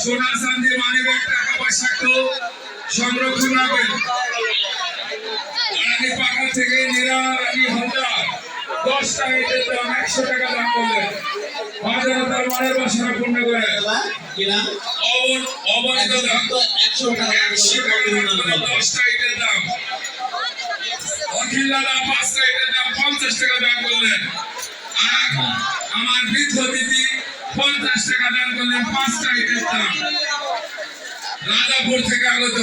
সোনা চান্দি মানি টাকা পয়সা একটু সংরক্ষণ রাখবেন। রানী পাকা থেকে নীরা রানী হলদার দশটা ইটের দাম একশো টাকা দাম করলেন। হাজার তার মানের বাসনা পূর্ণ করে। দাম? একশো টাকা একশো টাকা দাম করলেন। দাম। অখিল দাদা ইটের দাম পঞ্চাশ টাকা দাম করলেন। আর আমার বৃদ্ধ দিদি পঞ্চাশ টাকা দাম করলেন দাম রাজাপুর থেকে আগত।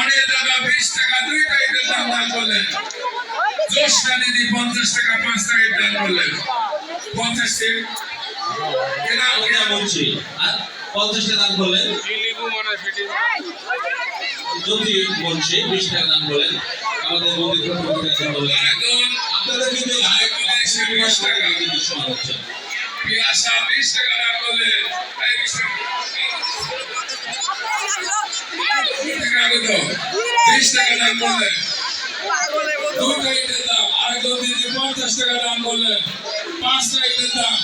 অনেক দাদা বিশ টাকা দুইটা ইটের দাম দান করলেন। জ্যোৎস্না দিদি পঞ্চাশ টাকা পাঁচটা ইট দান করলেন। পঞ্চাশ টিপ কেনা বলছি। পঞ্চাশ টাকা দাম করলেন? যদি বলছি বিশ টাকা দাম করলেন। আমাদের আপনাদের কিন্তু বিশ টাকা। কিন্তু সমান হচ্ছে। বিশ টাকা বিশ টাকা দাম আরেকজন দিদি পঞ্চাশ টাকা করলেন দাম।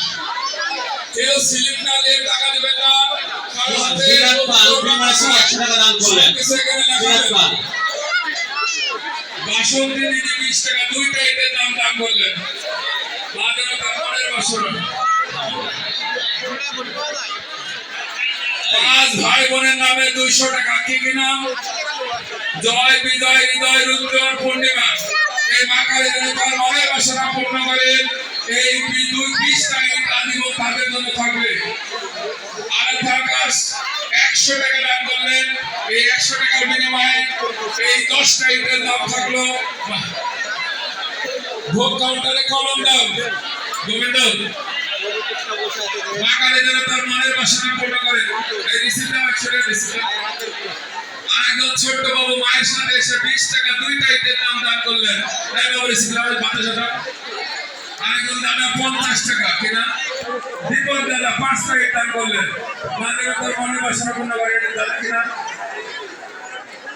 কেউ স্লিপ না নিয়ে টাকা দিবেন না কারও হাতে বাসন্তী দিদি বিশ টাকা দুইটা ইটের দাম দাম করলেন। বাজারে তারপরের বাসন পাঁচ ভাই বোনের নামে দুইশো টাকা। কি কি নাম? জয় বিজয়, হৃদয় রুদ্র, পূর্ণিমা। এই মা কালী তার মনের বাসনা পূর্ণ করেন, এই দুই বিশটা ইট আজীবন তাদের জন্য থাকবে। আর আকাশ একশো টাকা দান করলেন। এই একশো টাকার বিনিময়ে এই দশটা ইটের দাম থাকল। ভোগ কাউন্টারে কলম দাও। গোবিন্দ মা কালী যেন তার মনের বাসনা পূর্ণ করেন। এই রিসিপ্টটা একশো টাকা রিসিপ্ট আরেকজন ছোট্ট বাবু মায়ের সাথে এসে বিশ টাকা দুইটা ইটের দাম দান করলেন। তাই বাবু রিসিপ্ট আমার বাতাসাটা আরেকজন দাদা পঞ্চাশ টাকা কিনা। দীপক দাদা পাঁচ টাকা দান করলেন। মাঝে তার মনের বাসনা পূর্ণ করে এটা দাদা কিনা।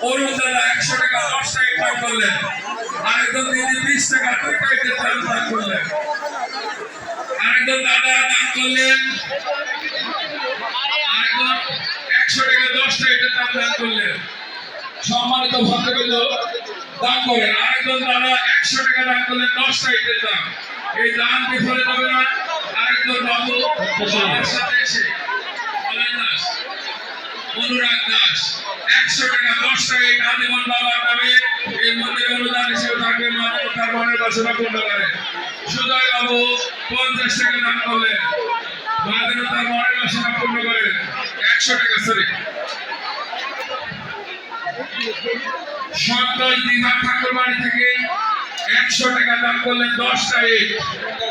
অরুণ দাদা একশো টাকা, দশ টাকা দান করলেন। আরেকজন দিদি বিশ টাকা দুইটা ইটের দাম দান করলেন। একশো টাকা, দশ টাকা দাম দান করলেন। সম্মানিত ভদ্রবৃন্দ দান করেন। আরেকজন দাদা একশো টাকা দান করলেন দশটা ইটের দাম। এই দান বিফলে যাবে না। আরেকজন বাবু আমার সাথে এসে অনুরাগ দাস। একশো টাকা দশটা এই আদিমন বাবার নামে এই মন্দিরে অনুদান হিসেবে থাকবে তার মনের বাসনা পূর্ণ করে। সুজয় বাবু পঞ্চাশ টাকা দান করলেন। মাদের তার মনের বাসনা পূর্ণ করে। একশো টাকা সরি সন্তোষ দীঘা ঠাকুর বাড়ি থেকে একশো টাকা দাম করলেন দশটা ইট